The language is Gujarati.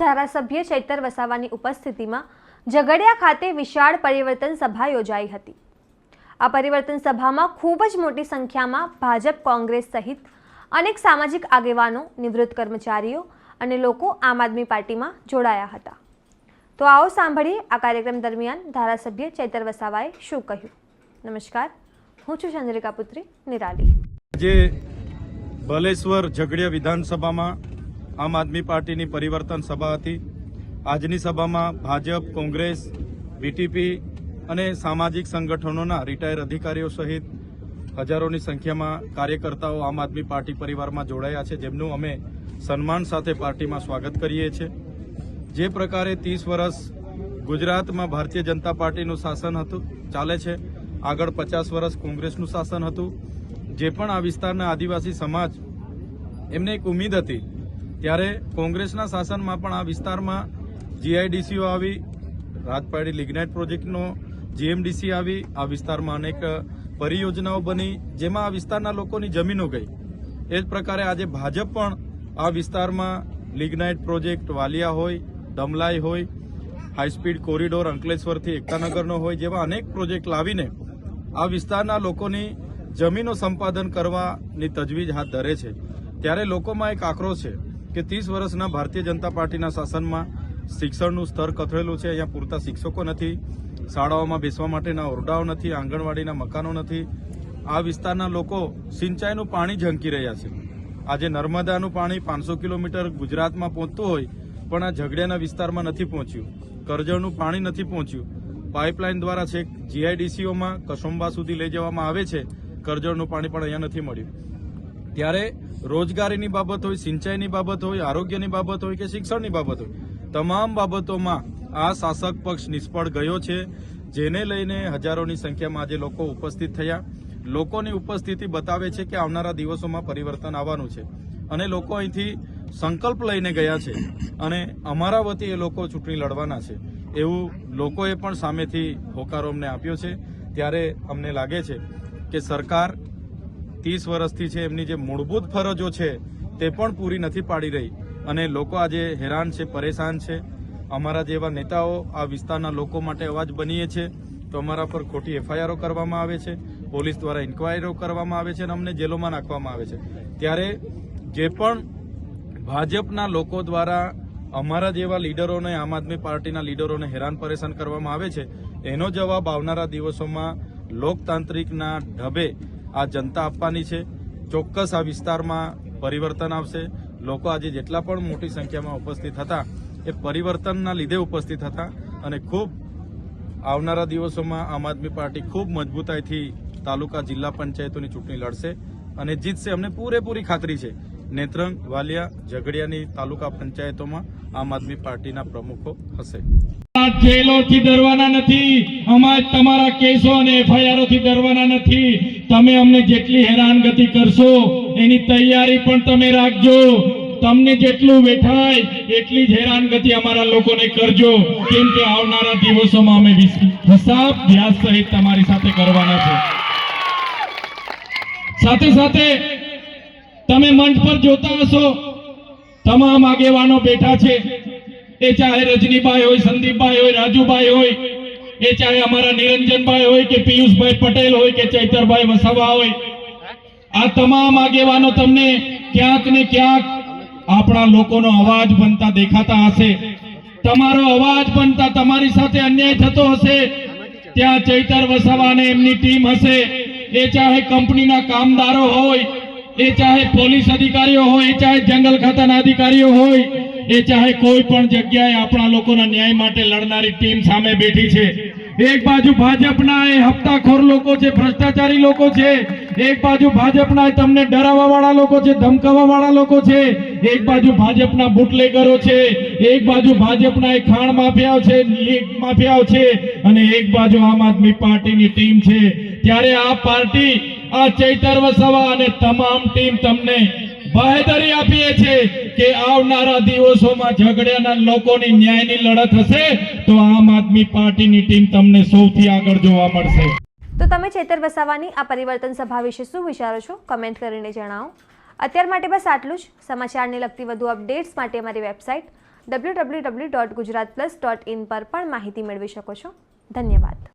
ધારાસભ્ય ચૈતર વસાવાની ઉપસ્થિતિમાં ઝઘડિયા ખાતે વિશાળ પરિવર્તન સભા યોજાઈ હતી. આ પરિવર્તન સભામાં ખૂબ જ મોટી સંખ્યામાં ભાજપ, કોંગ્રેસ સહિત અનેક સામાજિક આગેવાનો, નિવૃત્ત કર્મચારીઓ અને લોકો આમ આદમી પાર્ટીમાં જોડાયા હતા. તો આવો સાંભળીએ આ કાર્યક્રમ દરમિયાન ધારાસભ્ય ચૈતર વસાવાએ શું કહ્યું? નમસ્કાર. હું છું ચંદ્રિકા પુત્રી, નિરાલી. આજે ભલેશ્વર ઝઘડિયા વિધાનસભામાં આમ આદમી પાર્ટીની પરિવર્તન સભા હતી. આજની સભામાં ભાજપ, કોંગ્રેસ, વીટીપી અને સામાજિક સંગઠનોના રિટાયર અધિકારીઓ સહિત હજારોની સંખ્યામાં કાર્યકર્તાઓ આમ આદમી પાર્ટી પરિવારમાં જોડાયા છે, જેમનું અમે સન્માન સાથે પાર્ટીમાં સ્વાગત કરીએ છીએ. જે પ્રકારે ત્રીસ વર્ષ ગુજરાતમાં ભારતીય જનતા પાર્ટીનું શાસન હતું, ચાલે છે. આગળ પચાસ વર્ષ કોંગ્રેસનું શાસન હતું. જે પણ આ વિસ્તારના આદિવાસી સમાજ, એમને એક ઉમેદ હતી ત્યારે કોંગ્રેસના શાસનમાં પણ આ વિસ્તારમાં જીઆઈડીસીઓ આવી, રાજપાડી લિગ્નાઇટ પ્રોજેક્ટનો જીએમડીસી આવી, આ વિસ્તારમાં અનેક પરિયોજનાઓ બની, જેમાં આ વિસ્તારના લોકોની જમીનો ગઈ. એ જ પ્રકારે આજે ભાજપ પણ આ વિસ્તારમાં લિગ્નાઇટ પ્રોજેક્ટ વાલિયા હોય, દમલાઈ હોય, હાઈસ્પીડ કોરિડોર અંકલેશ્વરથી એકતાનગરનો હોય, જેવા અનેક પ્રોજેક્ટ લાવીને આ વિસ્તારના લોકોની જમીનો સંપાદન કરવાની તજવીજ હાથ ધરે છે. ત્યારે લોકોમાં એક આક્રોશ છે. કે ત્રીસ વર્ષના ભારતીય જનતા પાર્ટીના શાસનમાં શિક્ષણનું સ્તર કથળેલું છે. અહીંયા પૂરતા શિક્ષકો નથી. શાળાઓમાં બેસવા માટેના ઓરડાઓ નથી, આંગણવાડીના મકાનો નથી. આ વિસ્તારના લોકો સિંચાઈનું પાણી ઝંકી રહ્યા છે. આજે નર્મદાનું પાણી પાંચસો કિલોમીટર ગુજરાતમાં પહોંચતું હોય, પણ આ ઝઘડિયાના વિસ્તારમાં નથી પહોંચ્યું. કરજણનું પાણી નથી પહોંચ્યું. પાઇપલાઇન દ્વારા છેક જીઆઈડીસીઓમાં કસુંબા સુધી લઈ જવામાં આવે છે. કરજણનું પાણી પણ અહીંયા નથી મળ્યું. ત્યારે રોજગારીની બાબત હોય, સિંચાઈની બાબત હોય, આરોગ્યની બાબત હોય કે શિક્ષણની બાબત હોય, તમામ બાબતોમાં આ શાસક પક્ષ નિષ્ફળ ગયો છે. જેને લઈને હજારોની સંખ્યામાં આજે લોકો ઉપસ્થિત થયા. લોકોની ઉપસ્થિતિ બતાવે છે કે આવનારા દિવસોમાં પરિવર્તન આવવાનું છે. અને લોકો અહીંથી સંકલ્પ લઈને ગયા છે અને અમારા વતી એ લોકો ચૂંટણી લડવાના છે. એવું લોકોએ પણ સામેથી હોકારો અમને આપ્યો છે. ત્યારે અમને લાગે છે કે સરકાર ત્રીસ વર્ષથી છે, એમની જે મૂળભૂત ફરજો છે, તે પણ પૂરી નથી પાડી રહી. અને લોકો આજે હેરાન છે, પરેશાન છે. અમારા જેવા નેતાઓ આ વિસ્તારના લોકો માટે અવાજ બનીએ છે. તો અમારા પર ખોટી એફઆઈઆરો કરવામાં આવે છે. પોલીસ દ્વારા ઇન્કવાયરીઓ કરવામાં આવે છે અને અમને જેલોમાં નાખવામાં આવે છે. ત્યારે જે પણ ભાજપના લોકો દ્વારા અમારા જેવા લીડરોને, આમ આદમી પાર્ટીના લીડરોને હેરાન પરેશાન કરવામાં આવે છે, એનો જવાબ આવનારા દિવસોમાં લોકતાંત્રિકના ઢબે આ જનતા આપવાની છે. ચોક્કસ આ વિસ્તારમાં પરિવર્તન આવશે. લોકો આજે જેટલા પણ મોટી સંખ્યામાં ઉપસ્થિત હતા, એ પરિવર્તનના લીધે ઉપસ્થિત હતા અને ખૂબ આવનારા દિવસોમાં આમ આદમી પાર્ટી ખૂબ મજબૂતાઈથી તાલુકા જિલ્લા પંચાયતોની ચૂંટણી લડશે અને જીતશે. અમને પૂરેપૂરી ખાતરી છે. નેત્રંગ, વાલિયા, ઝઘડિયાની તાલુકા પંચાયતોમાં આમ આદમી પાર્ટીના પ્રમુખો હશે. જેલોથી ડરવાના નથી. અમારે તમારા કેસો અને એફઆઈઆરથી ડરવાના નથી. તમે અમને જેટલી હેરાનગતિ કરશો, એની તૈયારી પણ તમે રાખજો. તમને જેટલું વેઠાય, એટલી જ હેરાનગતિ અમારા લોકોને કરજો. કેમ કે આવનારા દિવસોમાં અમે હિસાબ વ્યાસ સહિત તમારી સાથે કરવાના છે. સાથે સાથે તમે મંચ પર જોતા હશો. તમામ આગેવાનો બેઠા છે. એ ચાહે રજનીભાઈ હોય, સંદીપભાઈ હોય, રાજુભાઈ હોય એ ચાહે અમારા નિરંજનભાઈ હોય કે પિયુષભાઈ પટેલ હોય કે ચૈતરભાઈ વસાવા હોય. આ તમામ આગેવાનો તમને ક્યાંક ને ક્યાંક આપણા લોકોનો અવાજ બનતા દેખાતા હશે. તમારો અવાજ બનતા તમારી સાથે અન્યાય થતો હશે. ત્યાં ચૈતર વસાવા અને એમની ટીમ હશે. એ ચાહે કંપનીના કામદારો હોય, એ ચાહે પોલીસ અધિકારીઓ હોય, એ ચાહે જંગલ ખાતાના અધિકારીઓ હોય, એ ચાહે કોઈ પણ જગ્યાએ આપણા લોકોના ન્યાય માટે લડનારી ટીમ સામે બેઠી છે. એક બાજુ ભાજપના એ હપ્તાખોર લોકો છે, ભ્રષ્ટાચારી લોકો છે, એક બાજુ ભાજપના તમને ડરાવવા વાળા લોકો છે ધમકાવવા વાળા લોકો છે, એક બાજુ ભાજપના બુટલેગરો છે, એક બાજુ ભાજપના એ ખાણ માફિયાઓ છે, લીગ માફિયાઓ છે, અને એક બાજુ આમ આદમી પાર્ટીની ટીમ છે. ત્યારે આ પાર્ટી, આ ચૈતર વસાવા અને તમામ ટીમ તમને બાહેધરી આપીએ છીએ કે આવનારા દિવસોમાં ઝઘડિયાના લોકોની ન્યાયની લડત હશે, તો આમ આદમી પાર્ટીની ટીમ તમને સૌથી આગળ જોવા મળશે. તો તમે ચેતર વસાવાની આ પરિવર્તન સભા વિશે શું વિચારો છો? કમેન્ટ કરીને જણાવો. અત્યાર માટે બસ આટલું જ. સમાચારને લગતી વધુ અપડેટ્સ માટે અમારી website W W W dot Gujarat plus dot in પર પણ માહિતી મેળવી શકો છો. ધન્યવાદ.